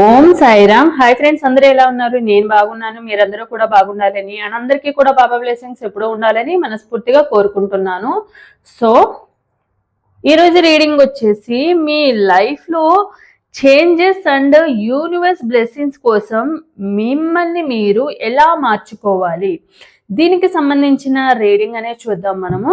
ఓం Sairam. Hi friends అందరూ ఎలా ఉన్నారు? నేను బాగున్నాను మీరందరూ కూడా బాగుండాలని అండ్ అందరికీ కూడా బాబా బ్లెస్సింగ్స్ ఎప్పుడూ ఉండాలని మనస్ఫూర్తిగా కోరుకుంటున్నాను. సో ఈరోజు రీడింగ్ వచ్చేసి మీ లైఫ్లో చేంజెస్ అండ్ యూనివర్స్ బ్లెస్సింగ్స్ కోసం మిమ్మల్ని మీరు ఎలా మార్చుకోవాలి? దీనికి సంబంధించిన రీడింగ్ అనేది చూద్దాం మనము.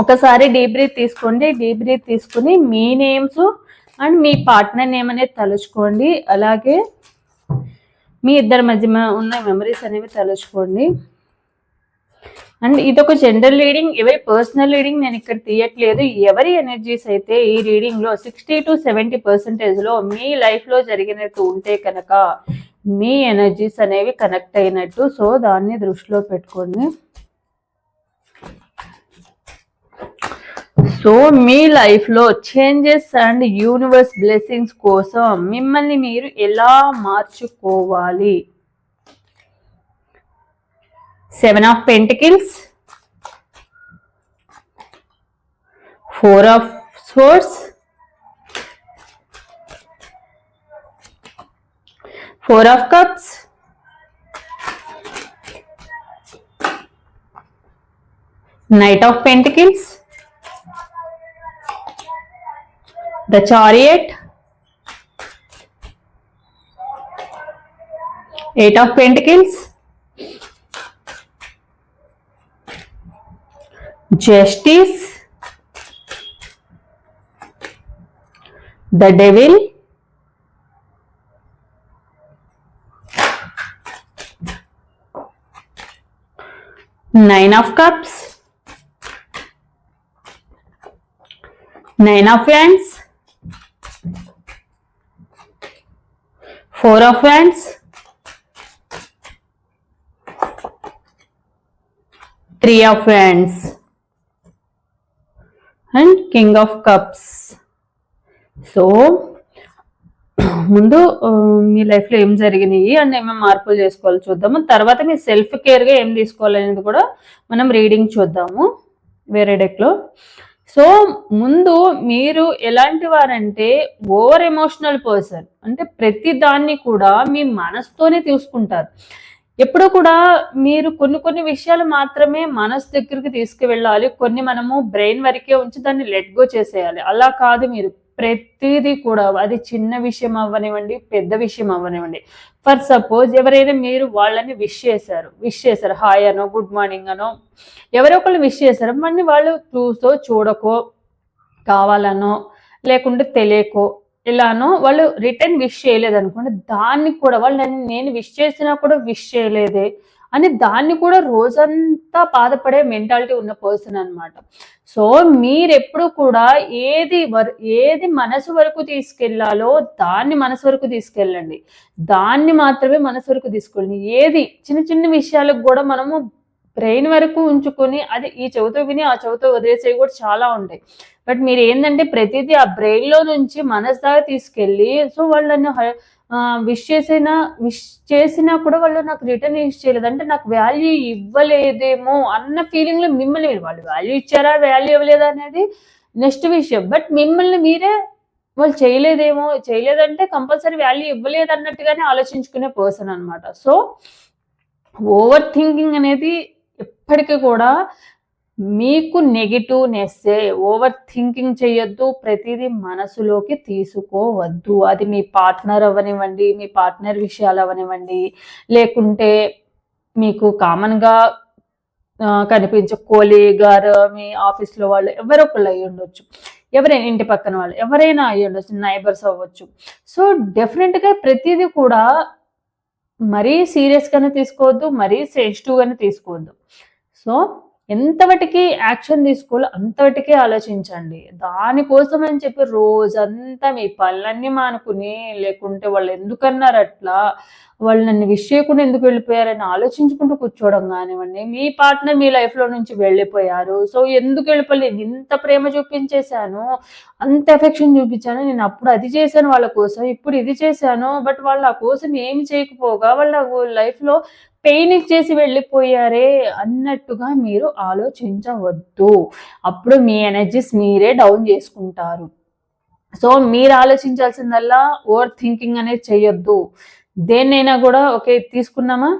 ఒకసారి డీప్ బ్రీత్ తీసుకోండి డీప్ బ్రీత్ తీసుకుని మీ నేమ్స్ అండ్ మీ పార్ట్నర్ నేమ్ అనేది తలుచుకోండి. అలాగే మీ ఇద్దరి మధ్య ఉన్న మెమరీస్ అనేవి తలుచుకోండి. అండ్ ఇది ఒక జనరల్ రీడింగ్ ఎవరి పర్సనల్ రీడింగ్ నేను ఇక్కడ తీయట్లేదు. ఎవరి ఎనర్జీస్ అయితే ఈ రీడింగ్లో సిక్స్టీ టు సెవెంటీ పర్సెంటేజ్లో మీ లైఫ్లో జరిగినట్టు ఉంటే కనుక మీ ఎనర్జీస్ అనేవి కనెక్ట్ అయినట్టు సో దాన్ని దృష్టిలో పెట్టుకోండి. సో మీ లైఫ్లో చేంజెస్ అండ్ యూనివర్స్ బ్లెస్సింగ్స్ కోసం మిమ్మల్ని మీరు ఎలా మార్చుకోవాలి? Seven of pentacles four of swords four of cups knight of pentacles the chariot. Eight of pentacles. Justice. The devil. Nine of cups. Nine of wands four of wands three of wands and king of cups. So ముందు మీ లైఫ్లో ఏం జరిగినాయి and ఏమేమి మార్పులు చేసుకోవాలి చూద్దాము. తర్వాత మీ సెల్ఫ్ కేర్గా ఏం తీసుకోవాలనేది కూడా మనం రీడింగ్ చూద్దాము వేరే డెక్లో. సో ముందు మీరు ఎలాంటి వారంటే ఓవర్ ఎమోషనల్ పర్సన్. అంటే ప్రతి దాన్ని కూడా మీ మనసుతోనే తీసుకుంటారు. ఎప్పుడు కూడా మీరు కొన్ని కొన్ని విషయాలు మాత్రమే మనసు దగ్గరికి తీసుకువెళ్ళాలి. కొన్ని మనము బ్రెయిన్ వరకే ఉంచి దాన్ని లెట్ గో చేసేయాలి. అలా కాదు మీరు. ప్రతిదీ కూడా అది చిన్న విషయం అవ్వనివ్వండి పెద్ద విషయం అవ్వనివ్వండి. ఫర్ సపోజ్ ఎవరైనా మీరు వాళ్ళని విష్ చేశారు విష్ చేశారు హాయ్ అనో గుడ్ మార్నింగ్ అనో ఎవరో ఒకళ్ళు విష్ చేశారు మళ్ళీ వాళ్ళు చూసో చూడకో కావాలనో లేకుంటే తెలియకో ఇలానో వాళ్ళు రిటర్న్ విష్ చేయలేదు అనుకోండి దాన్ని కూడా వాళ్ళు నేను విష్ చేసినా కూడా విష్ చేయలేదే. అని దాన్ని కూడా రోజంతా బాధపడే మెంటాలిటీ ఉన్న పర్సన్ అనమాట సో మీరెప్పుడు కూడా ఏది ఏది మనసు వరకు తీసుకెళ్ళాలో దాన్ని మనసు వరకు తీసుకెళ్ళండి. దాన్ని మాత్రమే మనసు వరకు తీసుకెళ్ళండి ఏది చిన్న చిన్న విషయాలకు కూడా మనము బ్రెయిన్ వరకు ఉంచుకొని అది ఈ చెవితో విని ఆ చెవితో వదిలేసేవి కూడా చాలా ఉంటాయి. బట్ మీరు ఏంటంటే ప్రతిదీ ఆ బ్రెయిన్లో నుంచి మనసు దాకా తీసుకెళ్ళి సో వాళ్ళని విష్ చేసినా విష్ చేసినా కూడా వాళ్ళు నాకు రిటర్న్ విష్ చేయలేదు. అంటే నాకు వాల్యూ ఇవ్వలేదేమో అన్న ఫీలింగ్లో మిమ్మల్ని మీరు వాళ్ళు వాల్యూ ఇచ్చారా వాల్యూ ఇవ్వలేదా అనేది నెక్స్ట్ విషయం. బట్ మిమ్మల్ని మీరే వాళ్ళు చేయలేదేమో చేయలేదంటే కంపల్సరీ వాల్యూ ఇవ్వలేదు అన్నట్టుగానే ఆలోచించుకునే పర్సన్ అనమాట సో ఓవర్ థింకింగ్ అనేది ఎప్పటికీ కూడా మీకు నెగిటివ్నెస్సే ఓవర్ థింకింగ్ చేయొద్దు ప్రతిదీ మనసులోకి తీసుకోవద్దు. అది మీ పార్ట్నర్ అవ్వనివ్వండి మీ పార్ట్నర్ విషయాలు అవ్వనివ్వండి లేకుంటే మీకు కామన్గా కనిపించే కోలీ గారు మీ ఆఫీస్లో వాళ్ళు ఎవరో ఒకళ్ళు అయ్యి ఉండొచ్చు. ఎవరైనా ఇంటి పక్కన వాళ్ళు ఎవరైనా అయ్యి ఉండొచ్చు నైబర్స్ అవ్వచ్చు. సో డెఫినెట్గా ప్రతిదీ కూడా మరీ సీరియస్గానే తీసుకోవద్దు మరీ సెన్సిటివ్గానే తీసుకోవద్దు. సో ఎంతవటికి యాక్షన్ తీసుకోవాలో అంతవటికే ఆలోచించండి. దానికోసం అని చెప్పి రోజంతా మీ పనులన్నీ మానుకుని లేకుంటే వాళ్ళు ఎందుకన్నారు అట్లా? వాళ్ళు నన్ను విష్ చేయకుండా ఎందుకు వెళ్ళిపోయారని ఆలోచించుకుంటూ కూర్చోవడం కానివ్వండి. మీ పార్ట్నర్ మీ లైఫ్లో నుంచి వెళ్ళిపోయారు. సో ఎందుకు వెళ్ళిపోలేదు ఇంత ప్రేమ చూపించేశాను. అంత ఎఫెక్షన్ చూపించాను. నేను అప్పుడు అది చేశాను వాళ్ళ కోసం. ఇప్పుడు ఇది చేశాను. బట్ వాళ్ళ కోసం ఏమి చేయకపోగా వాళ్ళ లైఫ్లో పెయిన్ ఇచ్చేసి వెళ్ళిపోయారే అన్నట్టుగా మీరు ఆలోచించవద్దు. అప్పుడు మీ ఎనర్జీస్ మీరే డౌన్ చేసుకుంటారు. సో మీరు ఆలోచించాల్సిందల్లా ఓవర్ థింకింగ్ అనేది చేయొద్దు. దేన్నైనా కూడా ఓకే తీసుకున్నామా?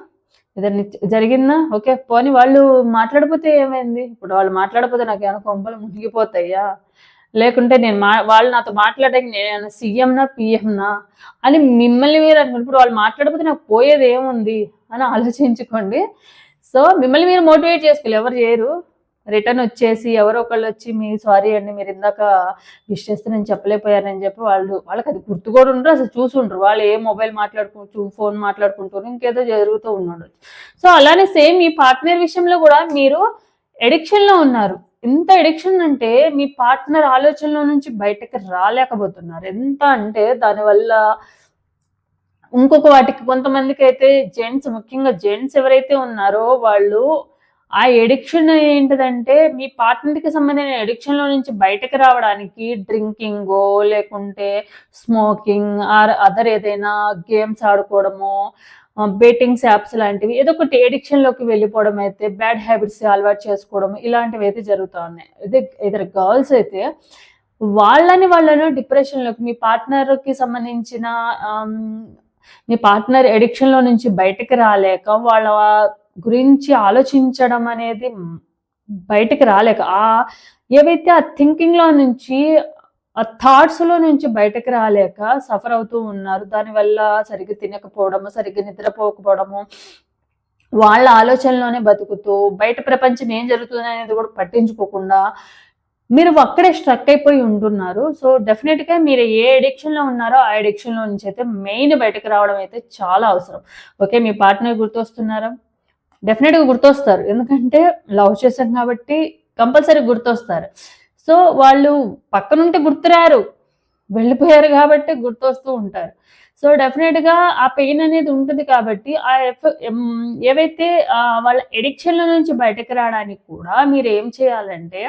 ఏదైనా జరిగిందా? ఓకే పోనీ వాళ్ళు మాట్లాడిపోతే ఏమైంది? ఇప్పుడు వాళ్ళు మాట్లాడిపోతే నాకు ఏమైనా కొంపలు మునిగిపోతాయా? లేకుంటే నేను మా వాళ్ళు నాతో మాట్లాడడానికి నేను సీఎంనా పిఎంనా? అని మిమ్మల్ని మీరు అనుకుంటే ఇప్పుడు వాళ్ళు మాట్లాడిపోతే నాకు పోయేది ఏముంది? అని ఆలోచించుకోండి. సో మిమ్మల్ని మీరు మోటివేట్ చేసుకోవాలి. ఎవరు చేయరు. రిటర్న్ వచ్చేసి ఎవరో ఒకళ్ళు వచ్చి మీ సారీ అండి మీరు ఇందాక విష్ చేస్తే నేను చెప్పలేకపోయానని చెప్పి వాళ్ళు వాళ్ళకి అది గుర్తు కూడా ఉండరు. అసలు చూసుండ్రు వాళ్ళు ఏ మొబైల్ మాట్లాడుకుంటూ ఫోన్ మాట్లాడుకుంటారు ఇంకేదో జరుగుతూ ఉండొచ్చు. సో అలానే సేమ్ మీ పార్ట్నర్ విషయంలో కూడా మీరు ఎడిక్షన్లో ఉన్నారు. ఎంత ఎడిక్షన్ అంటే మీ పార్ట్నర్ ఆలోచనలో నుంచి బయటకు రాలేకపోతున్నారు. ఎంత అంటే దానివల్ల ఇంకొక వాటికి కొంతమందికి అయితే జెంట్స్ ముఖ్యంగా జెంట్స్ ఎవరైతే ఉన్నారో వాళ్ళు ఆ ఎడిక్షన్ ఏంటిదంటే మీ పార్ట్నర్కి సంబంధించిన ఎడిక్షన్లో నుంచి బయటకు రావడానికి డ్రింకింగ్ లేకుంటే స్మోకింగ్ ఆర్ అదర్ ఏదైనా గేమ్స్ ఆడుకోవడము బేటింగ్స్ యాప్స్ లాంటివి ఏదో ఒకటి ఎడిక్షన్లోకి వెళ్ళిపోవడం అయితే బ్యాడ్ హ్యాబిట్స్ అలవాటు చేసుకోవడం ఇలాంటివి అయితే జరుగుతూ ఉన్నాయి. ఇదే ఇద్దరు గర్ల్స్ అయితే వాళ్ళని వాళ్ళను డిప్రెషన్లోకి మీ పార్ట్నర్కి సంబంధించిన మీ పార్ట్నర్ ఎడిక్షన్లో నుంచి బయటకు రాలేక వాళ్ళ గురించి ఆలోచించడం అనేది బయటకు రాలేక ఆ ఏవైతే ఆ థింకింగ్లో నుంచి ఆ థాట్స్లో నుంచి బయటకు రాలేక సఫర్ అవుతూ ఉన్నారు. దానివల్ల సరిగ్గా తినకపోవడము సరిగ్గా నిద్రపోకపోవడము వాళ్ళ ఆలోచనలోనే బతుకుతూ బయట ప్రపంచం ఏం జరుగుతుంది అనేది కూడా పట్టించుకోకుండా మీరు అక్కడే స్ట్రక్ అయిపోయి ఉంటున్నారు. సో డెఫినెట్గా మీరు ఏ ఎడిక్షన్లో ఉన్నారో ఆ ఎడిక్షన్లో నుంచి అయితే మెయిన్ బయటకు రావడం అయితే చాలా అవసరం. ఓకే మీ పార్ట్నర్ గుర్తొస్తున్నారా? డెఫినెట్గా గుర్తొస్తారు. ఎందుకంటే లవ్ చేశాం కాబట్టి కంపల్సరీ గుర్తొస్తారు. సో వాళ్ళు పక్కనుంటే గుర్తురారు. వెళ్ళిపోయారు కాబట్టి గుర్తొస్తూ ఉంటారు. సో డెఫినెట్గా ఆ పెయిన్ అనేది ఉంటుంది కాబట్టి ఆ ఎఫ్ ఏవైతే వాళ్ళ ఎడిక్షన్ల నుంచి బయటకు రావడానికి కూడా మీరు ఏం చేయాలంటే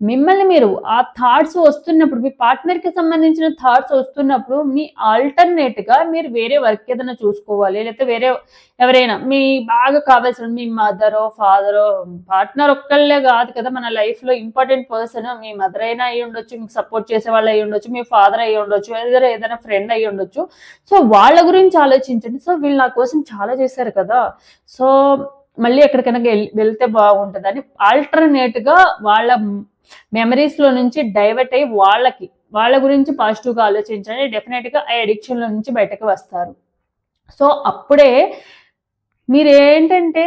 మిమ్మల్ని మీరు ఆ థాట్స్ వస్తున్నప్పుడు మీ పార్ట్నర్కి సంబంధించిన థాట్స్ వస్తున్నప్పుడు మీ ఆల్టర్నేట్గా మీరు వేరే వర్క్ ఏదైనా చూసుకోవాలి. లేకపోతే వేరే ఎవరైనా మీ బాగా కావాల్సిన మీ మదరో ఫాదరో పార్ట్నర్ ఒక్కళ్ళే కాదు కదా మన లైఫ్లో ఇంపార్టెంట్ పర్సన్ మీ మదర్ అయినా అయ్యి ఉండొచ్చు మీకు సపోర్ట్ చేసే వాళ్ళు అయ్యి ఉండొచ్చు మీ ఫాదర్ అయ్యి ఉండొచ్చు ఏదైనా ఏదైనా ఫ్రెండ్ అయ్యి ఉండొచ్చు. సో వాళ్ళ గురించి ఆలోచించండి. సో వీళ్ళు నా కోసం చాలా చేశారు కదా. సో మళ్ళీ ఎక్కడికైనా వెళ్తే బాగుంటుంది అని గా వాళ్ళ మెమరీస్లో నుంచి డైవర్ట్ అయ్యి వాళ్ళకి వాళ్ళ గురించి పాజిటివ్గా ఆలోచించండి డెఫినెట్గా ఆ అడిక్షన్లో నుంచి బయటకు వస్తారు. సో అప్పుడే మీరు ఏంటంటే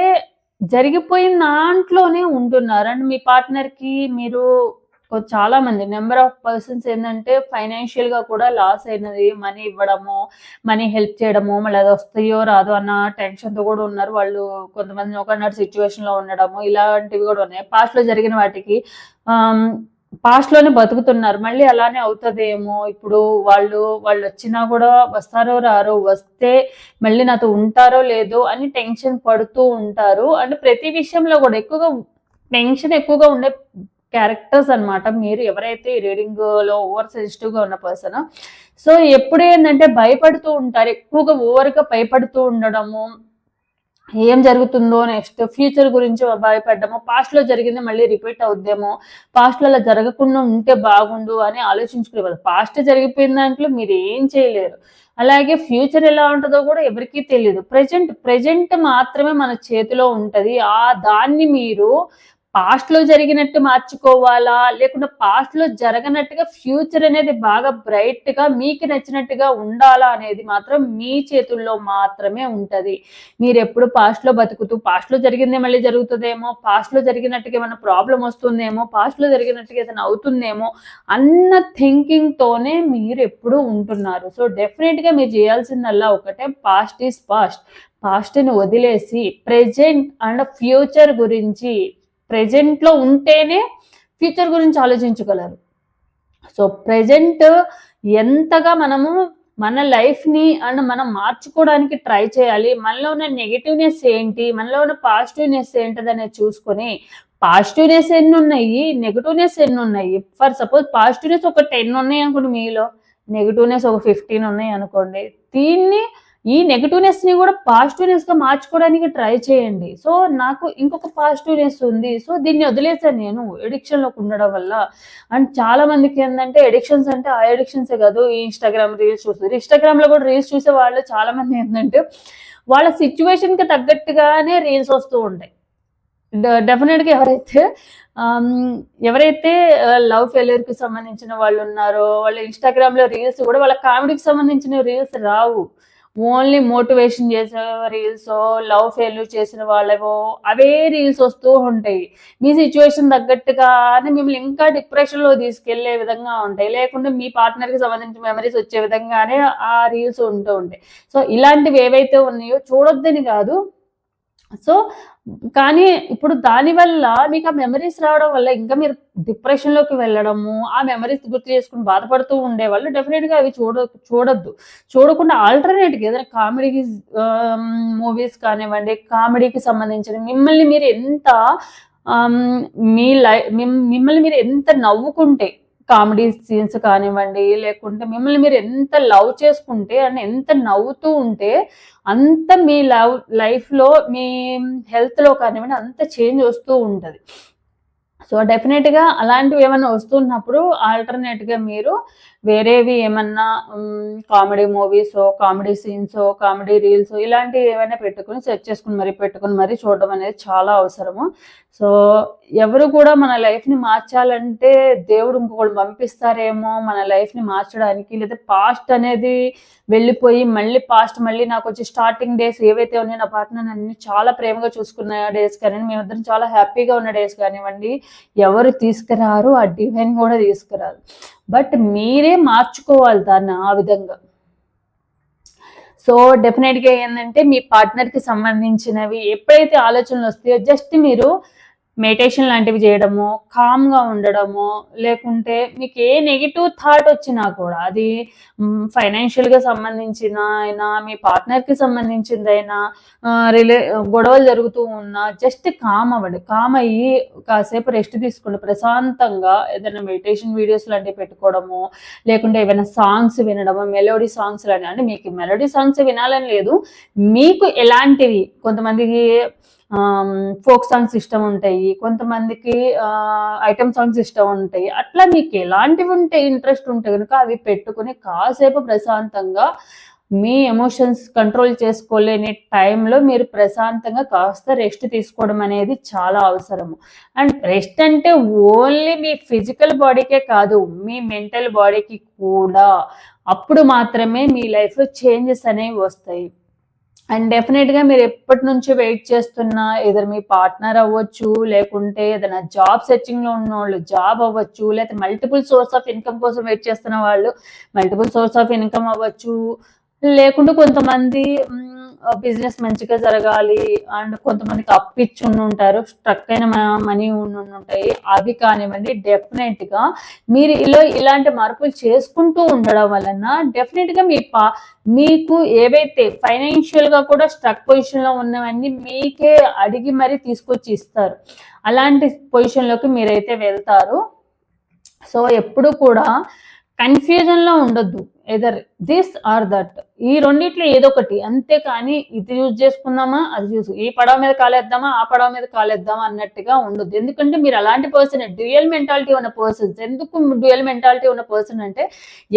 జరిగిపోయిన దాంట్లోనే ఉంటున్నారు. అండ్ మీ పార్ట్నర్కి మీరు చాలా మంది నెంబర్ ఆఫ్ పర్సన్స్ ఏంటంటే ఫైనాన్షియల్గా కూడా లాస్ అయినది మనీ ఇవ్వడము మనీ హెల్ప్ చేయడము మళ్ళీ అది వస్తాయో రాదో అన్న టెన్షన్తో కూడా ఉన్నారు. వాళ్ళు కొంతమంది ఒక సిచ్యువేషన్లో ఉండడము ఇలాంటివి కూడా ఉన్నాయి. పాస్ట్లో జరిగిన వాటికి పాస్ట్లోనే బతుకుతున్నారు. మళ్ళీ అలానే అవుతుందేమో? ఇప్పుడు వాళ్ళు వాళ్ళు వచ్చినా కూడా వస్తారో రారో వస్తే మళ్ళీ నాతో ఉంటారో లేదో అని టెన్షన్ పడుతూ ఉంటారు. అండ్ ప్రతి విషయంలో కూడా ఎక్కువగా టెన్షన్ ఎక్కువగా ఉండే క్యారెక్టర్స్ అనమాట మీరు ఎవరైతే రీడింగ్లో ఓవర్ సెన్సిటివ్గా ఉన్న పర్సన్ సో ఎప్పుడు ఏంటంటే భయపడుతూ ఉంటారు ఎక్కువగా ఓవర్గా భయపడుతూ ఉండడము ఏం జరుగుతుందో నెక్స్ట్ ఫ్యూచర్ గురించి భయపడ్డము పాస్ట్లో జరిగింది మళ్ళీ రిపీట్ అవుద్దేమో పాస్ట్లో అలా జరగకుండా ఉంటే బాగుండు అని ఆలోచించుకునేవారు పాస్ట్ జరిగిపోయిన దాంట్లో మీరు ఏం చేయలేరు. అలాగే ఫ్యూచర్ ఎలా ఉంటుందో కూడా ఎవరికీ తెలియదు ప్రజెంట్ ప్రజెంట్ మాత్రమే మన చేతిలో ఉంటది. ఆ దాన్ని మీరు పాస్ట్లో జరిగినట్టు మార్చుకోవాలా? లేకుండా పాస్ట్లో జరగనట్టుగా ఫ్యూచర్ అనేది బాగా బ్రైట్గా మీకు నచ్చినట్టుగా ఉండాలా అనేది మాత్రం మీ చేతుల్లో మాత్రమే ఉంటది. మీరు ఎప్పుడు పాస్ట్లో బతుకుతూ పాస్ట్లో జరిగిందే మళ్ళీ జరుగుతుందేమో పాస్ట్లో జరిగినట్టుగా ఏమైనా ప్రాబ్లం వస్తుందేమో పాస్ట్లో జరిగినట్టుగా ఏదైనా అవుతుందేమో అన్న థింకింగ్ తోనే మీరు ఎప్పుడు ఉంటున్నారు. సో డెఫినెట్గా మీరు చేయాల్సిందల్లా ఒకటే పాస్ట్ ఈస్ పాస్ట్ పాస్ట్ని వదిలేసి ప్రెజెంట్ అండ్ ఫ్యూచర్ గురించి ప్రెజెంట్లో ఉంటేనే ఫ్యూచర్ గురించి ఆలోచించగలరు. సో ప్రెజెంట్ ఎంతగా మనము మన లైఫ్ని అండ్ మనం మార్చుకోవడానికి ట్రై చేయాలి. మనలో ఉన్న నెగిటివ్నెస్ ఏంటి? మనలో ఉన్న పాజిటివ్నెస్ ఏంటిది అనేది చూసుకొని పాజిటివ్నెస్ ఎన్ని ఉన్నాయి నెగిటివ్నెస్ ఎన్ని ఉన్నాయి ఫర్ సపోజ్ పాజిటివ్నెస్ ఒక టెన్ ఉన్నాయి అనుకోండి మీలో నెగిటివ్నెస్ ఒక ఫిఫ్టీన్ ఉన్నాయి అనుకోండి. దీన్ని ఈ నెగటివ్నెస్ని కూడా పాజిటివ్నెస్గా మార్చుకోవడానికి ట్రై చేయండి. సో నాకు ఇంకొక పాజిటివ్నెస్ ఉంది. సో దీన్ని వదిలేసాను నేను ఎడిక్షన్లోకి ఉండడం వల్ల. అండ్ చాలా మందికి ఏంటంటే ఎడిక్షన్స్ అంటే ఆ ఎడిక్షన్సే కాదు ఈ ఇన్స్టాగ్రామ్ రీల్స్ చూస్తారు ఇన్స్టాగ్రామ్లో కూడా రీల్స్ చూసే వాళ్ళు చాలా మంది ఏంటంటే వాళ్ళ సిచ్యువేషన్కి తగ్గట్టుగానే రీల్స్ వస్తూ ఉంటాయి. డెఫినెట్గా ఎవరైతే ఎవరైతే లవ్ ఫెయిల్యూర్కి సంబంధించిన వాళ్ళు ఉన్నారో వాళ్ళ ఇన్స్టాగ్రామ్లో రీల్స్ కూడా వాళ్ళ కామెడీకి సంబంధించిన రీల్స్ రావు. ఓన్లీ మోటివేషన్ చేసే రీల్స్ లవ్ ఫెయిల్యూర్ చేసిన వాళ్ళవో అవే రీల్స్ వస్తూ ఉంటాయి. మీ సిచ్యువేషన్ తగ్గట్టుగానే మిమ్మల్ని ఇంకా డిప్రెషన్లో తీసుకెళ్ళే విధంగా ఉంటాయి. లేకుంటే మీ పార్ట్నర్కి సంబంధించిన మెమరీస్ వచ్చే విధంగానే ఆ రీల్స్ ఉంటూ ఉంటాయి. సో ఇలాంటివి ఏవైతే ఉన్నాయో చూడొద్దని కాదు సో కానీ ఇప్పుడు దానివల్ల మీకు ఆ మెమరీస్ రావడం వల్ల ఇంకా మీరు డిప్రెషన్లోకి వెళ్ళడము ఆ మెమరీస్ గుర్తు చేసుకుని బాధపడుతూ ఉండేవాళ్ళు వాళ్ళు డెఫినెట్గా అవి చూడ చూడొద్దు. చూడకుండా ఆల్టర్నేట్గా ఏదైనా కామెడీకి మూవీస్ కానివ్వండి కామెడీకి సంబంధించిన మిమ్మల్ని మీరు ఎంత మీ లై మిమ్మల్ని మీరు ఎంత నవ్వుకుంటే కామెడీ సీన్స్ కానివ్వండి లేకుంటే మిమ్మల్ని మీరు ఎంత లవ్ చేసుకుంటే అండ్ ఎంత నవ్వుతూ ఉంటే అంత మీ లవ్ లైఫ్లో మీ హెల్త్లో కానివ్వండి అంత చేంజ్ వస్తూ ఉంటుంది. సో డెఫినెట్గా అలాంటివి ఏమైనా వస్తున్నప్పుడు ఆల్టర్నేట్గా మీరు వేరేవి ఏమన్నా comedy movies comedy scenes comedy reels ఇలాంటివి ఏమైనా పెట్టుకుని సెర్చ్ చేసుకుని మరీ పెట్టుకుని మరీ చూడడం అనేది చాలా అవసరము. సో ఎవరు కూడా మన లైఫ్ని మార్చాలంటే దేవుడు ఇంకొకళ్ళు పంపిస్తారేమో మన లైఫ్ని మార్చడానికి లేదా పాస్ట్ అనేది వెళ్ళిపోయి మళ్ళీ పాస్ట్ మళ్ళీ నాకు వచ్చి స్టార్టింగ్ డేస్ ఏవైతే ఉన్నాయో నా పార్ట్నర్ అన్ని చాలా ప్రేమగా చూసుకున్న డేస్ కానివ్వండి మేమిద్దరం చాలా హ్యాపీగా ఉన్న డేస్ కానివ్వండి ఎవరు తీసుకురారు ఆ డివైన్ కూడా తీసుకురారు. బట్ మీరే మార్చుకోవాలి దాన్ని ఆ విధంగా. సో డెఫినెట్గా ఏంటంటే మీ పార్ట్నర్కి సంబంధించినవి ఎప్పుడైతే ఆలోచనలు వస్తాయో జస్ట్ మీరు మెడిటేషన్ లాంటివి చేయడము కామ్గా ఉండడము లేకుంటే మీకు ఏ నెగిటివ్ థాట్ వచ్చినా కూడా అది ఫైనాన్షియల్గా సంబంధించిన అయినా మీ పార్ట్నర్కి సంబంధించిందైనా రిలే గొడవలు జరుగుతూ ఉన్నా జస్ట్ కామ్ అవ్వండి. కామ్ అయ్యి కాసేపు రెస్ట్ తీసుకోండి ప్రశాంతంగా ఏదైనా మెడిటేషన్ వీడియోస్ లాంటివి పెట్టుకోవడము లేకుంటే ఏమైనా సాంగ్స్ వినడము మెలోడీ సాంగ్స్ లాంటివి అంటే మీకు మెలోడీ సాంగ్స్ వినాలని లేదు. మీకు ఎలాంటివి కొంతమందికి ఫోక్ సాంగ్స్ ఇష్టం ఉంటాయి కొంతమందికి ఐటమ్ సాంగ్స్ ఇష్టం ఉంటాయి. అట్లా మీకు ఎలాంటివి ఉంటే ఇంట్రెస్ట్ ఉంటే కనుక అవి పెట్టుకుని కాసేపు ప్రశాంతంగా మీ ఎమోషన్స్ కంట్రోల్ చేసుకోలేని టైంలో మీరు ప్రశాంతంగా కాస్త రెస్ట్ తీసుకోవడం అనేది చాలా అవసరము. అండ్ రెస్ట్ అంటే ఓన్లీ మీ ఫిజికల్ బాడీకే కాదు మీ మెంటల్ బాడీకి కూడా. అప్పుడు మాత్రమే మీ లైఫ్లో చేంజెస్ అనేవి వస్తాయి. అండ్ డెఫినెట్గా మీరు ఎప్పటి నుంచో వెయిట్ చేస్తున్న ఏదైనా మీ పార్ట్నర్ అవ్వచ్చు లేకుంటే ఏదైనా జాబ్ సెర్చింగ్లో ఉన్న వాళ్ళు జాబ్ అవ్వచ్చు లేకపోతే మల్టిపుల్ సోర్స్ ఆఫ్ ఇన్కమ్ కోసం వెయిట్ చేస్తున్న వాళ్ళు మల్టిపుల్ సోర్స్ ఆఫ్ ఇన్కమ్ అవ్వచ్చు లేకుంటే కొంతమంది బిజినెస్ మంచిగా జరగాలి అండ్ కొంతమందికి అప్పిచ్చి ఉండి ఉంటారు స్ట్రక్ అయిన మనీ ఉండి ఉంటాయి అవి కానివ్వండి డెఫినెట్గా మీరు ఇలా ఇలాంటి మార్పులు చేసుకుంటూ ఉండడం వలన డెఫినెట్గా మీ పా మీకు ఏవైతే ఫైనాన్షియల్గా కూడా స్ట్రక్ పొజిషన్లో ఉన్నవన్నీ మీకే అడిగి మరీ తీసుకొచ్చి ఇస్తారు. అలాంటి పొజిషన్లోకి మీరైతే వెళ్తారు. సో ఎప్పుడు కూడా కన్ఫ్యూజన్లో ఉండొద్దు. ఎదర్ దిస్ ఆర్ దట్ ఈ రెండిట్లో ఏదో ఒకటి. అంతేకాని ఇది యూజ్ చేసుకుందామా అది యూజ్ ఈ పడవ మీద కాలేద్దామా ఆ పడవ మీద కాలేద్దామా అన్నట్టుగా ఉండదు ఎందుకంటే మీరు అలాంటి పర్సన్ డ్యూయల్ మెంటాలిటీ ఉన్న పర్సన్స్ ఎందుకు డ్యూయల్ మెంటాలిటీ ఉన్న పర్సన్ అంటే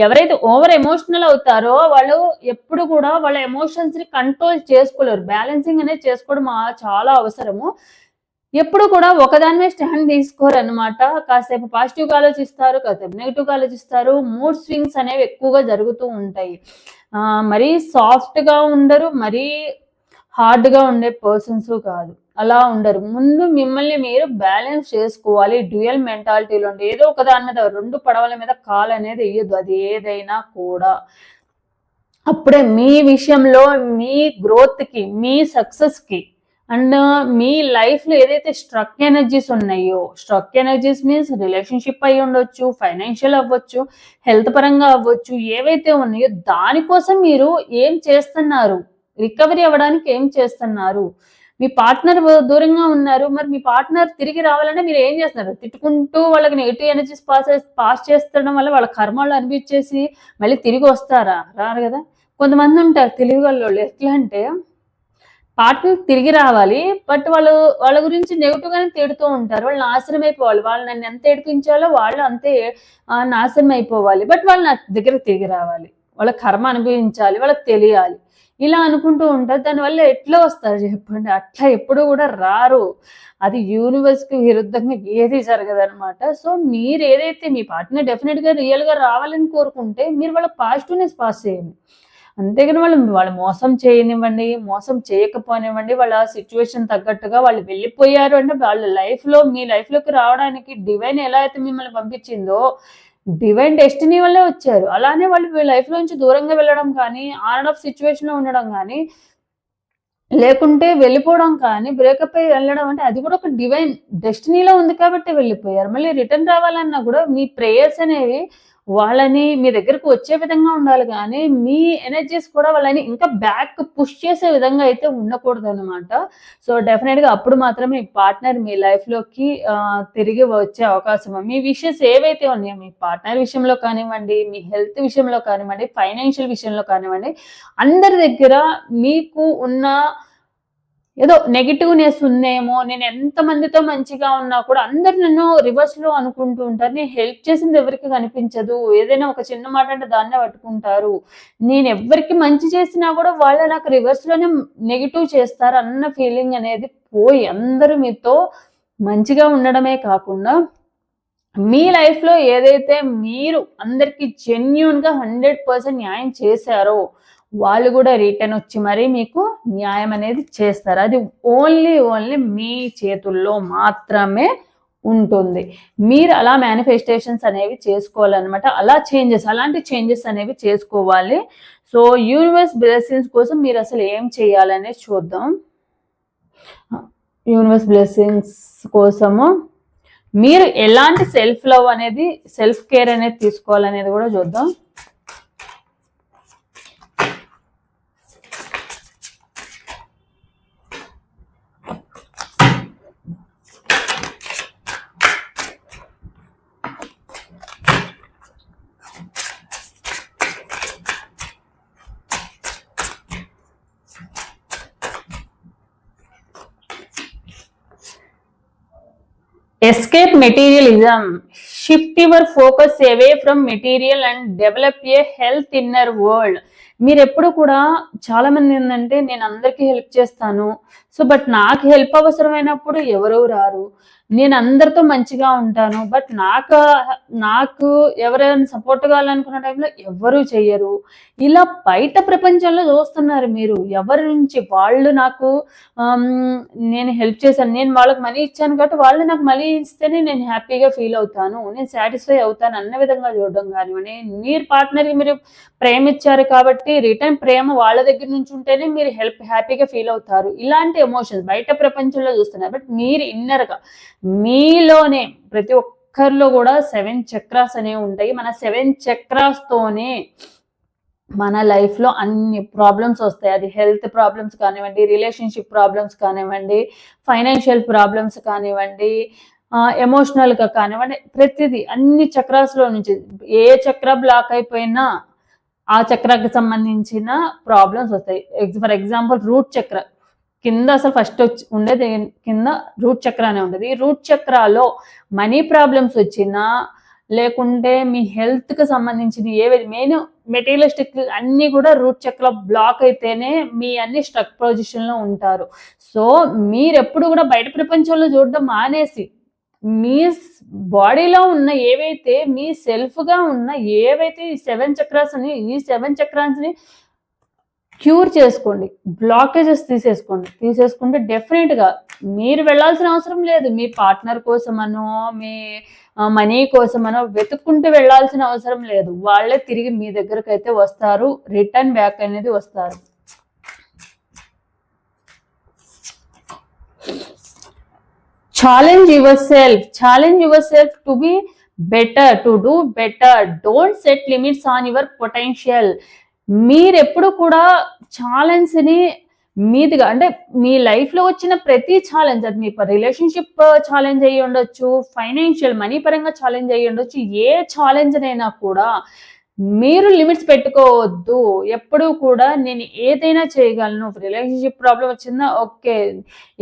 ఎవరైతే ఓవర్ ఎమోషనల్ అవుతారో వాళ్ళు ఎప్పుడు కూడా వాళ్ళ ఎమోషన్స్ని కంట్రోల్ చేసుకోలేరు. బ్యాలెన్సింగ్ అనేది చేసుకోవడం చాలా అవసరము. ఎప్పుడు కూడా ఒకదానిమే స్టాండ్ తీసుకోరు అనమాట కాసేపు పాజిటివ్గా ఆలోచిస్తారు కాసేపు నెగిటివ్గా ఆలోచిస్తారు. మూడ్ స్వింగ్స్ అనేవి ఎక్కువగా జరుగుతూ ఉంటాయి. మరీ సాఫ్ట్గా ఉండరు మరీ హార్డ్గా ఉండే పర్సన్స్ కాదు. అలా ఉండరు. ముందు మిమ్మల్ని మీరు బ్యాలెన్స్ చేసుకోవాలి. డ్యూయల్ మెంటాలిటీలో ఉండి ఏదో ఒక దాని మీద రెండు పడవల మీద కాలు అనేది వేయద్దు. అది ఏదైనా కూడా. అప్పుడే మీ విషయంలో మీ గ్రోత్కి మీ సక్సెస్కి అండ్ మీ లైఫ్లో ఏదైతే స్ట్రక్ ఎనర్జీస్ ఉన్నాయో స్ట్రక్ ఎనర్జీస్ మీన్స్ రిలేషన్షిప్ అయి ఉండొచ్చు ఫైనాన్షియల్ అవ్వచ్చు హెల్త్ పరంగా అవ్వచ్చు ఏవైతే ఉన్నాయో దానికోసం మీరు ఏం చేస్తున్నారు? రికవరీ అవ్వడానికి ఏం చేస్తున్నారు? మీ పార్ట్నర్ దూరంగా ఉన్నారు మరి మీ పార్ట్నర్ తిరిగి రావాలంటే మీరు ఏం చేస్తున్నారు? తిట్టుకుంటూ వాళ్ళకి నెగిటివ్ ఎనర్జీస్ పాస్ పాస్ చేస్తడం వల్ల వాళ్ళ కర్మలు అనిపించేసి మళ్ళీ తిరిగి వస్తారా? రారు కదా? కొంతమంది ఉంటారు తెలివి వాళ్ళు ఎట్లా అంటే పార్ట్నర్ తిరిగి రావాలి బట్ వాళ్ళు వాళ్ళ గురించి నెగిటివ్ గానే తిడుతూ ఉంటారు. వాళ్ళు నాశనం అయిపోవాలి వాళ్ళు నన్ను ఎంత ఏడిపించాలో వాళ్ళు అంతే నాశనం అయిపోవాలి బట్ వాళ్ళు నా దగ్గర తిరిగి రావాలి. వాళ్ళ కర్మ అనుభవించాలి వాళ్ళకి తెలియాలి. ఇలా అనుకుంటూ ఉంటారు. దానివల్ల ఎట్లా వస్తారు చెప్పండి? అట్లా ఎప్పుడు కూడా రారు. అది యూనివర్స్కి విరుద్ధంగా ఏది జరగదనమాట సో మీరు ఏదైతే మీ పార్ట్నర్ డెఫినెట్గా రియల్గా రావాలని కోరుకుంటే మీరు వాళ్ళ పాజిటివ్నెస్ పాస్ చేయండి. అంతేగాని వాళ్ళు వాళ్ళు మోసం చేయనివ్వండి మోసం చేయకపోనివ్వండి వాళ్ళ సిచ్యువేషన్ తగ్గట్టుగా వాళ్ళు వెళ్ళిపోయారు అంటే వాళ్ళ లైఫ్లో మీ లైఫ్లోకి రావడానికి డివైన్ ఎలా అయితే మిమ్మల్ని పంపించిందో డివైన్ డెస్టినీ వల్లే వచ్చారు. అలానే వాళ్ళు మీ లైఫ్లో నుంచి దూరంగా వెళ్ళడం కానీ ఆన్ ఆఫ్ సిచ్యువేషన్లో ఉండడం కానీ లేకుంటే వెళ్ళిపోవడం కానీ బ్రేకప్ అయ్యి వెళ్ళడం అంటే అది కూడా ఒక డివైన్ డెస్టినీలో ఉంది కాబట్టి వెళ్ళిపోయారు. మళ్ళీ రిటర్న్ రావాలన్నా కూడా మీ ప్రేయర్స్ అనేవి వాళ్ళని మీ దగ్గరకు వచ్చే విధంగా ఉండాలి. కానీ మీ ఎనర్జీస్ కూడా వాళ్ళని ఇంకా బ్యాక్ పుష్ చేసే విధంగా అయితే ఉండకూడదు అనమాట సో డెఫినెట్గా అప్పుడు మాత్రమే మీ పార్ట్నర్ మీ లైఫ్లోకి తిరిగి వచ్చే అవకాశం మీ విషయస్ ఏవైతే ఉన్నాయో మీ పార్ట్నర్ విషయంలో కానివ్వండి మీ హెల్త్ విషయంలో కానివ్వండి ఫైనాన్షియల్ విషయంలో కానివ్వండి అందరి దగ్గర మీకు ఉన్న ఏదో నెగిటివ్నెస్ ఉందేమో నేను ఎంతమందితో మంచిగా ఉన్నా కూడా అందరు నన్ను రివర్స్లో అనుకుంటూ ఉంటారు. నేను హెల్ప్ చేసింది ఎవరికి కనిపించదు. ఏదైనా ఒక చిన్న మాట అంటే దాన్నే పట్టుకుంటారు. నేను ఎవరికి మంచి చేసినా కూడా వాళ్ళు నాకు రివర్స్లోనే నెగిటివ్ చేస్తారు అన్న ఫీలింగ్ అనేది పోయి అందరూ మీతో మంచిగా ఉండడమే కాకుండా మీ లైఫ్లో ఏదైతే మీరు అందరికీ జెన్యున్గా హండ్రెడ్ పర్సెంట్ న్యాయం చేశారో వాళ్ళు కూడా రిటర్న్ వచ్చి మరీ మీకు న్యాయం అనేది చేస్తారు. అది ఓన్లీ ఓన్లీ మీ చేతుల్లో మాత్రమే ఉంటుంది. మీరు అలా మేనిఫెస్టేషన్స్ అనేవి చేసుకోవాలన్నమాట. అలా చేంజెస్ అలాంటి చేంజెస్ అనేవి చేసుకోవాలి. సో యూనివర్స్ బ్లెస్సింగ్స్ కోసం మీరు అసలు ఏం చేయాలనేది చూద్దాం. యూనివర్స్ బ్లెస్సింగ్స్ కోసము మీరు ఎలాంటి సెల్ఫ్ లవ్ అనేది సెల్ఫ్ కేర్ అనేది తీసుకోవాలనేది కూడా చూద్దాం. Escape materialism shift your focus away from material and develop a health inner world మీరు ఎప్పుడు కూడా చాలా మంది ఏంటంటే నేను అందరికీ హెల్ప్ చేస్తాను. సో బట్ నాకు హెల్ప్ అవసరమైనప్పుడు ఎవరు రారు. నేను అందరితో మంచిగా ఉంటాను బట్ నాకు నాకు ఎవరైనా సపోర్ట్ కావాలనుకున్న టైంలో ఎవరు చెయ్యరు. ఇలా బయట ప్రపంచంలో చూస్తున్నారు మీరు. ఎవరి నుంచి వాళ్ళు నాకు నేను హెల్ప్ చేశాను నేను వాళ్ళకి మనీ ఇచ్చాను కాబట్టి వాళ్ళు నాకు మనీ ఇస్తేనే నేను హ్యాపీగా ఫీల్ అవుతాను. నేను సాటిస్ఫై అవుతాను అన్న విధంగా చూడడం కానివ్వండి. మీరు పార్ట్నర్కి మీరు ప్రేమ ఇచ్చారు కాబట్టి రిటర్న్ ప్రేమ వాళ్ళ దగ్గర నుంచి ఉంటేనే మీరు హెల్ప్ హ్యాపీగా ఫీల్ అవుతారు. ఇలాంటి ఎమోషన్స్ బయట ప్రపంచంలో చూస్తున్నారు. బట్ మీరు ఇన్నర్గా మీలోనే ప్రతి ఒక్కరిలో కూడా సెవెన్ చక్రాస్ అనేవి ఉంటాయి. మన సెవెన్ చక్రాస్తోనే మన లైఫ్లో అన్ని ప్రాబ్లమ్స్ వస్తాయి. అది హెల్త్ ప్రాబ్లమ్స్ కానివ్వండి రిలేషన్షిప్ ప్రాబ్లమ్స్ కానివ్వండి ఫైనాన్షియల్ ప్రాబ్లమ్స్ కానివ్వండి ఎమోషనల్గా కానివ్వండి ప్రతిదీ అన్ని చక్రాస్లో నుంచి ఏ చక్ర బ్లాక్ అయిపోయినా ఆ చక్రాకి సంబంధించిన ప్రాబ్లమ్స్ వస్తాయి. For example root chakra. కింద అసలు ఫస్ట్ వచ్చి ఉండేది కింద రూట్ చక్ర అనే ఉండేది. ఈ రూట్ చక్రాలో మనీ ప్రాబ్లమ్స్ వచ్చినా లేకుంటే మీ హెల్త్కి సంబంధించిన ఏవి మెయిన్ మెటీరియలిస్టిక్ అన్ని కూడా రూట్ చక్ర బ్లాక్ అయితేనే మీ అన్ని స్ట్రక్ పొజిషన్లో ఉంటారు. సో మీరు ఎప్పుడు కూడా బయట ప్రపంచంలో చూడడం మానేసి మీ బాడీలో ఉన్న ఏవైతే మీ సెల్ఫ్గా ఉన్న ఏవైతే ఈ సెవెన్ చక్రాస్ అని ఈ సెవెన్ చక్రాస్ని క్యూర్ చేసుకోండి. బ్లాకేజెస్ తీసేసుకోండి. తీసేసుకుంటే డెఫినెట్గా మీరు వెళ్ళాల్సిన అవసరం లేదు. మీ పార్ట్నర్ కోసమనో మీ మనీ కోసమనో వెతుక్కుంటూ వెళ్ళాల్సిన అవసరం లేదు. వాళ్ళే తిరిగి మీ దగ్గరకు అయితే వస్తారు. రిటర్న్ బ్యాక్ అనేది వస్తారు. Challenge yourself. Challenge yourself to be better to do better. Don't set limits on your potential. మీరెప్పుడు కూడా ఛాలెంజ్ని మీదిగా అంటే మీ లైఫ్లో వచ్చిన ప్రతి ఛాలెంజ్ అది మీ రిలేషన్షిప్ ఛాలెంజ్ అయ్యి ఉండొచ్చు ఫైనాన్షియల్ మనీ పరంగా ఛాలెంజ్ అయ్యి ఉండొచ్చు ఏ ఛాలెంజ్ అయినా కూడా మీరు లిమిట్స్ పెట్టుకోవద్దు. ఎప్పుడు కూడా నేను ఏదైనా చేయగలను. రిలేషన్షిప్ ప్రాబ్లం వచ్చిందా? ఓకే.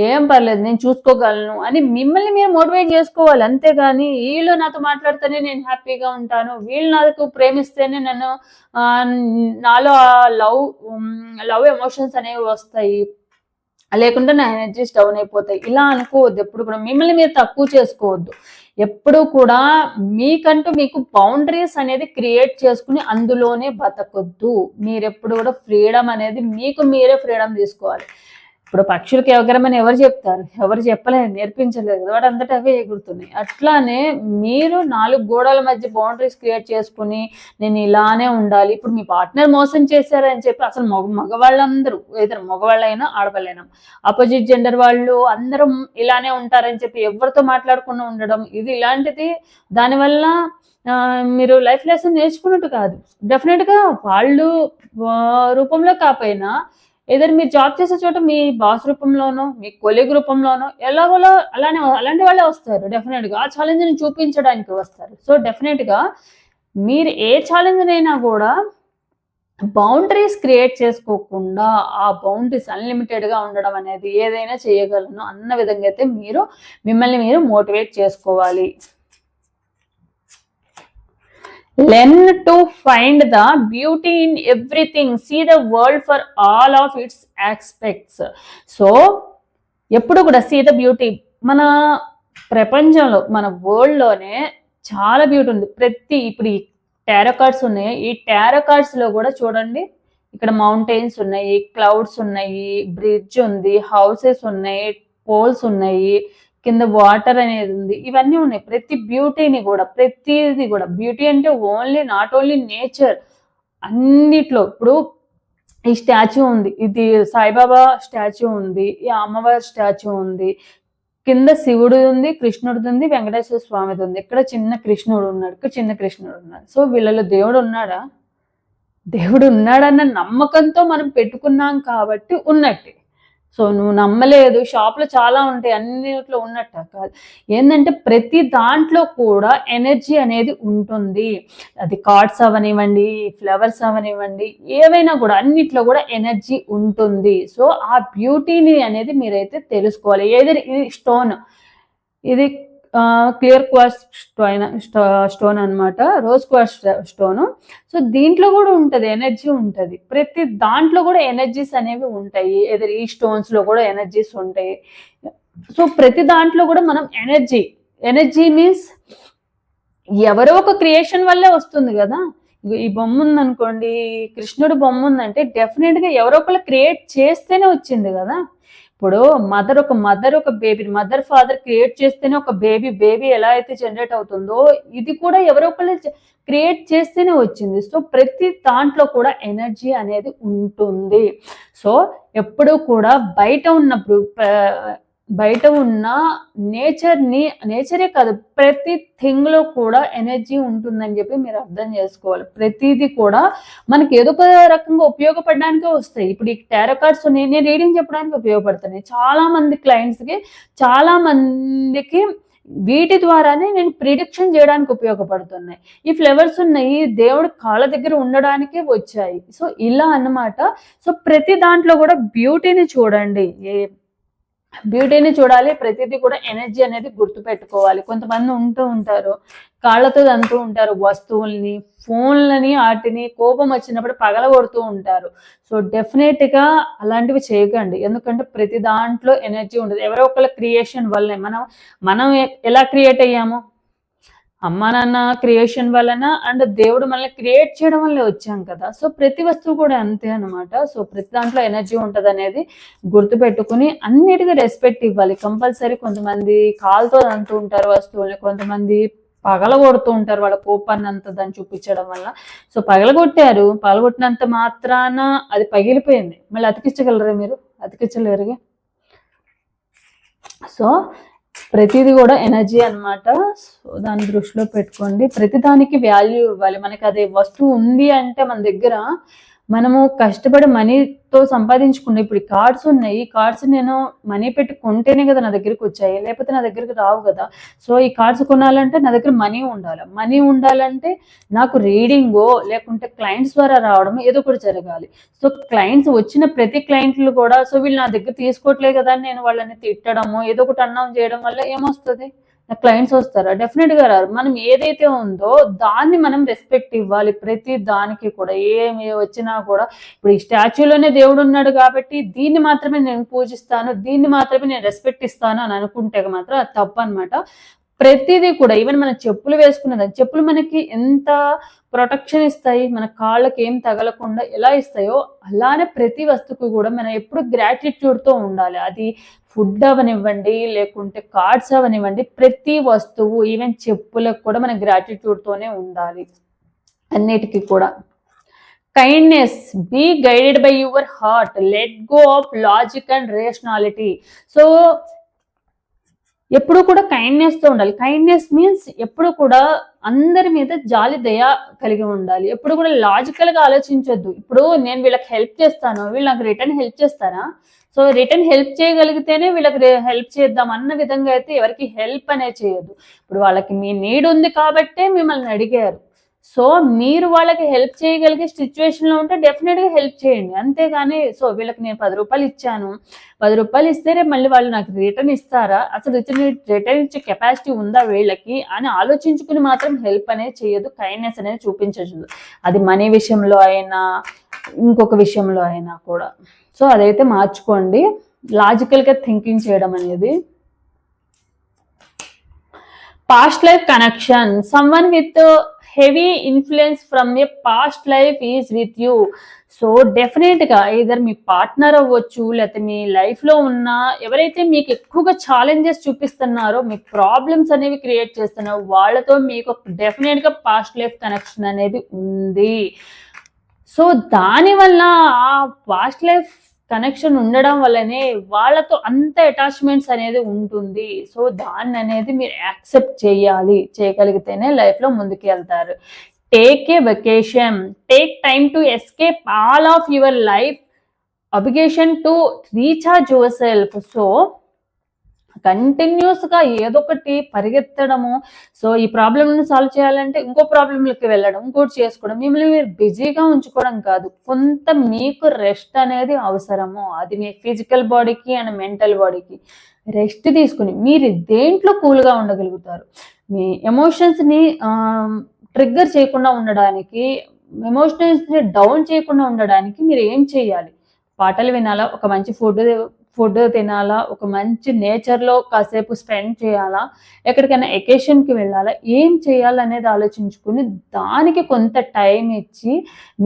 ఏం పర్లేదు నేను చూసుకోగలను అని మిమ్మల్ని మీరు మోటివేట్ చేసుకోవాలి. అంతేగాని వీళ్ళు నాతో మాట్లాడితేనే నేను హ్యాపీగా ఉంటాను. వీళ్ళు నాకు ప్రేమిస్తేనే నన్ను నాలో లవ్ లవ్ ఎమోషన్స్ అనేవి వస్తాయి. లేకుంటే నా ఎనర్జీస్ డౌన్ అయిపోతాయి. ఇలా అనుకోవద్దు. ఎప్పుడు కూడా మిమ్మల్ని మీరు తక్కువ చేసుకోవద్దు. ఎప్పుడూ కూడా మీకంటూ మీకు బౌండరీస్ అనేది క్రియేట్ చేసుకుని అందులోనే బతకొద్దు. మీరెప్పుడు కూడా ఫ్రీడమ్ అనేది మీకు మీరే ఫ్రీడమ్ తీసుకోవాలి. ఇప్పుడు పక్షులకి ఎగరమని ఎవరు చెప్తారు? ఎవరు చెప్పలేదు నేర్పించలేదు వాటి అంతటా అవే ఎగురుతున్నాయి. అట్లానే మీరు నాలుగు గోడల మధ్య బౌండరీస్ క్రియేట్ చేసుకుని నేను ఇలానే ఉండాలి. ఇప్పుడు మీ పార్ట్నర్ మోసం చేశారని చెప్పి అసలు మగ మగవాళ్ళందరూ ఏదైనా మగవాళ్ళైనా ఆడవాళ్ళైనా ఆపోజిట్ జెండర్ వాళ్ళు అందరం ఇలానే ఉంటారని చెప్పి ఎవరితో మాట్లాడకుండా ఉండడం ఇది ఇలాంటిది దానివల్ల మీరు లైఫ్ లెసన్ నేర్చుకున్నట్టు కాదు. డెఫినెట్గా వాళ్ళు రూపంలో కాకపోయినా ఏదైనా మీరు జాబ్ చేసే చోట మీ బాస్ రూపంలోనో మీ కొలీగ్ రూపంలోనో ఎలాగోలా అలానే అలాంటి వాళ్ళే వస్తారు డెఫినెట్గా. ఆ ఛాలెంజ్ని చూపించడానికి వస్తారు. సో డెఫినెట్గా మీరు ఏ ఛాలెంజ్ అయినా కూడా బౌండరీస్ క్రియేట్ చేసుకోకుండా ఆ బౌండరీస్ అన్లిమిటెడ్గా ఉండడం అనేది ఏదైనా చేయగలను అన్న విధంగా అయితే మీరు మిమ్మల్ని మీరు మోటివేట్ చేసుకోవాలి. Learn to find the beauty in everything see the world for all of its aspects so ఎప్పుడు కూడా సీ ద బ్యూటీ మన ప్రపంచంలో మన వరల్డ్లోనే చాలా బ్యూటీ ఉంది. ప్రతి ఇప్పుడు ఈ టారో కార్డ్స్ ఉన్నాయి. ఈ టారో కార్డ్స్లో కూడా చూడండి. ఇక్కడ మౌంటైన్స్ ఉన్నాయి క్లౌడ్స్ ఉన్నాయి బ్రిడ్జ్ ఉంది హౌసెస్ ఉన్నాయి పోల్స్ ఉన్నాయి. కింద వాటర్ అనేది ఉంది. ఇవన్నీ ఉన్నాయి. ప్రతి బ్యూటీని కూడా ప్రతిది కూడా. బ్యూటీ అంటే ఓన్లీ నాట్ ఓన్లీ నేచర్. అన్నిట్లో. ఇప్పుడు ఈ స్టాచ్యూ ఉంది. ఇది సాయిబాబా స్టాచ్యూ ఉంది. ఈ అమ్మవారి స్టాచ్యూ ఉంది. కింద శివుడు ఉంది కృష్ణుడిది ఉంది వెంకటేశ్వర స్వామిది ఉంది. ఇక్కడ చిన్న కృష్ణుడు ఉన్నాడు. ఇక్కడ చిన్న కృష్ణుడు ఉన్నాడు. సో వీళ్ళలో దేవుడు ఉన్నాడా? దేవుడు ఉన్నాడన్న నమ్మకంతో మనం పెట్టుకున్నాం కాబట్టి ఉన్నట్టే. సో నువ్వు నమ్మలేదు. షాప్లో చాలా ఉంటాయి. అన్నిట్లో ఉన్నట్ట కాదు. ఏంటంటే ప్రతి దాంట్లో కూడా ఎనర్జీ అనేది ఉంటుంది. అది కార్డ్స్ అవనివ్వండి ఫ్లవర్స్ అవనివ్వండి ఏవైనా కూడా అన్నిట్లో కూడా ఎనర్జీ ఉంటుంది. సో ఆ బ్యూటీని అనేది మీరైతే తెలుసుకోవాలి. ఏదైనా ఇది స్టోన్ ఇది క్లియర్ క్వాస్ స్టోన్ స్టోన్ అన్నమాట రోజ్ క్వాస్ స్టోన్. సో దీంట్లో కూడా ఉంటుంది ఎనర్జీ ఉంటుంది. ప్రతి దాంట్లో కూడా ఎనర్జీస్ అనేవి ఉంటాయి. ఏదో ఈ స్టోన్స్లో కూడా ఎనర్జీస్ ఉంటాయి. సో ప్రతి దాంట్లో కూడా మనం ఎనర్జీ ఎనర్జీ మీన్స్ ఎవరో ఒక క్రియేషన్ వల్లే వస్తుంది కదా. ఈ బొమ్మ ఉందనుకోండి కృష్ణుడు బొమ్మ ఉందంటే డెఫినెట్గా ఎవరో ఒకళ్ళు క్రియేట్ చేస్తేనే వచ్చింది కదా. ఇప్పుడు మదర్ ఒక మదర్ ఒక బేబీ మదర్ ఫాదర్ క్రియేట్ చేస్తేనే ఒక బేబీ బేబీ ఎలా అయితే జనరేట్ అవుతుందో ఇది కూడా ఎవరో ఒకళ్ళు క్రియేట్ చేస్తేనే వచ్చింది. సో ప్రతి దాంట్లో కూడా ఎనర్జీ అనేది ఉంటుంది. సో ఎప్పుడు కూడా బయట ఉన్న బయట ఉన్న నేచర్ని నేచరే కాదు ప్రతి థింగ్లో కూడా ఎనర్జీ ఉంటుందని చెప్పి మీరు అర్థం చేసుకోవాలి. ప్రతిదీ కూడా మనకి ఏదో ఒక రకంగా ఉపయోగపడడానికే వస్తాయి. ఇప్పుడు ఈ టారో కార్డ్స్ ఉన్నాయి నేను రీడింగ్ చెప్పడానికి ఉపయోగపడుతున్నాయి. చాలా మంది క్లయింట్స్కి చాలా మందికి వీటి ద్వారానే నేను ప్రిడిక్షన్ చేయడానికి ఉపయోగపడుతున్నాయి. ఈ ఫ్లవర్స్ ఉన్నాయి దేవుడు కాళ్ళ దగ్గర ఉండడానికే వచ్చాయి. సో ఇలా అన్నమాట. సో ప్రతి దాంట్లో కూడా బ్యూటీని చూడండి. ఏ బ్యూటీని చూడాలి ప్రతిదీ కూడా ఎనర్జీ అనేది గుర్తు పెట్టుకోవాలి కొంతమంది ఉంటూ ఉంటారు కాళ్ళతో దంతూ ఉంటారు వస్తువుల్ని ఫోన్లని వాటిని కోపం వచ్చినప్పుడు పగలగొడుతూ ఉంటారు. సో డెఫినెట్గా అలాంటివి చేయకండి. ఎందుకంటే ప్రతి దాంట్లో ఎనర్జీ ఉంటుంది ఎవరో ఒకళ్ళ క్రియేషన్ వల్లే మనం మనం ఎలా క్రియేట్ అయ్యాము? అమ్మ నాన్న క్రియేషన్ వలన అండ్ దేవుడు మనల్ని క్రియేట్ చేయడం వల్లే వచ్చాం కదా. సో ప్రతి వస్తువు కూడా అంతే అనమాట సో ప్రతి దాంట్లో ఎనర్జీ ఉంటుంది అనేది గుర్తుపెట్టుకుని అన్నిటికీ రెస్పెక్ట్ ఇవ్వాలి. కంపల్సరీ కొంతమంది కాలుతో అంటూ ఉంటారు వస్తువుల్ని కొంతమంది పగలగొడుతూ ఉంటారు వాళ్ళ కోపాన్ని అంత దాన్ని చూపించడం వల్ల. సో పగలగొట్టారు పగలగొట్టినంత మాత్రాన అది పగిలిపోయింది. మళ్ళీ అతికించగలరా మీరు? అతికించలేరుగా? సో ప్రతిదీ కూడా ఎనర్జీ అన్నమాట. సో దాన్ని దృష్టిలో పెట్టుకోండి. ప్రతి దానికి వాల్యూ ఇవ్వాలి. మనకి అదే వస్తువు ఉంది అంటే మన దగ్గర మనము కష్టపడి మనీతో సంపాదించుకున్న ఇప్పుడు కార్డ్స్ ఉన్నాయి. ఈ కార్డ్స్ నేను మనీ పెట్టి కొంటేనే కదా నా దగ్గరికి వచ్చాయి. లేకపోతే నా దగ్గరికి రావు కదా. సో ఈ కార్డ్స్ కొనాలంటే నా దగ్గర మనీ ఉండాలి. మనీ ఉండాలంటే నాకు రీడింగో లేకుంటే క్లయింట్స్ ద్వారా రావడం ఏదో ఒకటి జరగాలి. సో క్లయింట్స్ వచ్చిన ప్రతి క్లయింట్లు కూడా సో వీళ్ళు నా దగ్గర తీసుకోవట్లేదు కదా అని నేను వాళ్ళని తిట్టడము ఏదో ఒకటి అన్నం చేయడం వల్ల ఏమొస్తుంది? క్లయింట్స్ వస్తారా? డెఫినెట్గా రారు. మనం ఏదైతే ఉందో దాన్ని మనం రెస్పెక్ట్ ఇవ్వాలి. ప్రతి దానికి కూడా ఏమి వచ్చినా కూడా. ఇప్పుడు ఈ స్టాచ్యూలోనే దేవుడు ఉన్నాడు కాబట్టి దీన్ని మాత్రమే నేను పూజిస్తాను. దీన్ని మాత్రమే నేను రెస్పెక్ట్ ఇస్తాను అని అనుకుంటే మాత్రం అది తప్పు అనమాట ప్రతిదీ కూడా ఈవెన్ మన చెప్పులు వేసుకున్నది చెప్పులు మనకి ఎంత ప్రొటెక్షన్ ఇస్తాయి? మన కాళ్ళకి ఏం తగలకుండా ఎలా ఇస్తాయో అలానే ప్రతి వస్తువుకు కూడా మనం ఎప్పుడు గ్రాటిట్యూడ్తో తో ఉండాలి. అది ఫుడ్ అవనివ్వండి లేకుంటే కార్డ్స్ అవనివ్వండి ప్రతి వస్తువు ఈవెన్ చెప్పులకు కూడా మన గ్రాటిట్యూడ్తోనే తోనే ఉండాలి. అన్నిటికీ కూడా. Kindness be guided by your heart let go of logic and rationality so ఎప్పుడు కూడా కైండ్నెస్తో తో ఉండాలి. కైండ్నెస్ మీన్స్ ఎప్పుడు కూడా అందరి మీద జాలి దయ కలిగి ఉండాలి. ఎప్పుడు కూడా లాజికల్గా ఆలోచించొద్దు. ఇప్పుడు నేను వీళ్ళకి హెల్ప్ చేస్తాను వీళ్ళు నాకు రిటర్న్ హెల్ప్ చేస్తారా? సో రిటర్న్ హెల్ప్ చేయగలిగితేనే వీళ్ళకి హెల్ప్ చేద్దాం అన్న విధంగా అయితే ఎవరికి హెల్ప్ అనే చేయదు ఇప్పుడు వాళ్ళకి మీ నీడ్ ఉంది కాబట్టే మిమ్మల్ని అడిగారు. సో మీరు వాళ్ళకి హెల్ప్ చేయగలిగే సిచ్యువేషన్లో ఉంటే డెఫినెట్గా హెల్ప్ చేయండి. అంతేగాని సో వీళ్ళకి నేను పది రూపాయలు ఇచ్చాను. పది రూపాయలు ఇస్తే రేపు మళ్ళీ వాళ్ళు నాకు రిటర్న్ ఇస్తారా? అసలు రిటర్న్ రిటర్న్ ఇచ్చే కెపాసిటీ ఉందా వీళ్ళకి? అని ఆలోచించుకుని మాత్రం హెల్ప్ అనేది చేయదు కైండ్నెస్ అనేది చూపించదు అది మనీ విషయంలో అయినా ఇంకొక విషయంలో అయినా కూడా. సో అదైతే మార్చుకోండి. లాజికల్గా థింకింగ్ చేయడం అనేది. Past life connection someone with heavy influence from a past life is with you. So డెఫినెట్గా ఇదర్ మీ పార్ట్నర్ అవ్వచ్చు లేకపోతే మీ లైఫ్లో ఉన్న ఎవరైతే మీకు ఎక్కువగా ఛాలెంజెస్ చూపిస్తున్నారో మీకు ప్రాబ్లమ్స్ అనేవి క్రియేట్ చేస్తున్నారో వాళ్ళతో మీకు డెఫినెట్గా పాస్ట్ లైఫ్ కనెక్షన్ అనేది ఉంది. సో దానివల్ల ఆ పాస్ట్ లైఫ్ కనెక్షన్ ఉండడం వల్లనే వాళ్ళతో అంత అటాచ్మెంట్స్ అనేది ఉంటుంది. సో దాన్ని అనేది మీరు యాక్సెప్ట్ చేయాలి చేయగలిగితేనే లైఫ్లో ముందుకు వెళ్తారు. Take a vacation take time to escape all of your life obligation to recharge yourself so కంటిన్యూస్గా ఏదో ఒకటి పరిగెత్తడము. సో ఈ ప్రాబ్లమ్ని సాల్వ్ చేయాలంటే ఇంకో ప్రాబ్లంలకి వెళ్ళడం ఇంకోటి చేసుకోవడం. మిమ్మల్ని మీరు బిజీగా ఉంచుకోవడం కాదు. కొంత మీకు రెస్ట్ అనేది అవసరము. అది మీ ఫిజికల్ బాడీకి అండ్ మెంటల్ బాడీకి. రెస్ట్ తీసుకుని మీరు దేంట్లో కూల్గా ఉండగలుగుతారు? మీ ఎమోషన్స్ని ట్రిగ్గర్ చేయకుండా ఉండడానికి ఎమోషనల్స్ని డౌన్ చేయకుండా ఉండడానికి మీరు ఏం చేయాలి? పాటలు వినాలా? ఒక మంచి ఫుడ్ ఫుడ్ తినాలా ఒక మంచి నేచర్లో కాసేపు స్పెండ్ చేయాలా ఎక్కడికైనా ఎకేషన్కి వెళ్ళాలా ఏం చేయాలనేది ఆలోచించుకుని దానికి కొంత టైం ఇచ్చి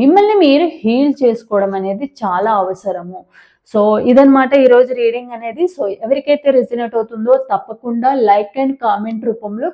మిమ్మల్ని మీరు హీల్ చేసుకోవడం అనేది చాలా అవసరము. సో ఇదనమాట ఈరోజు రీడింగ్ అనేది. సో ఎవరికైతే రెసినేట్ అవుతుందో తప్పకుండా లైక్ అండ్ కామెంట్ రూపంలో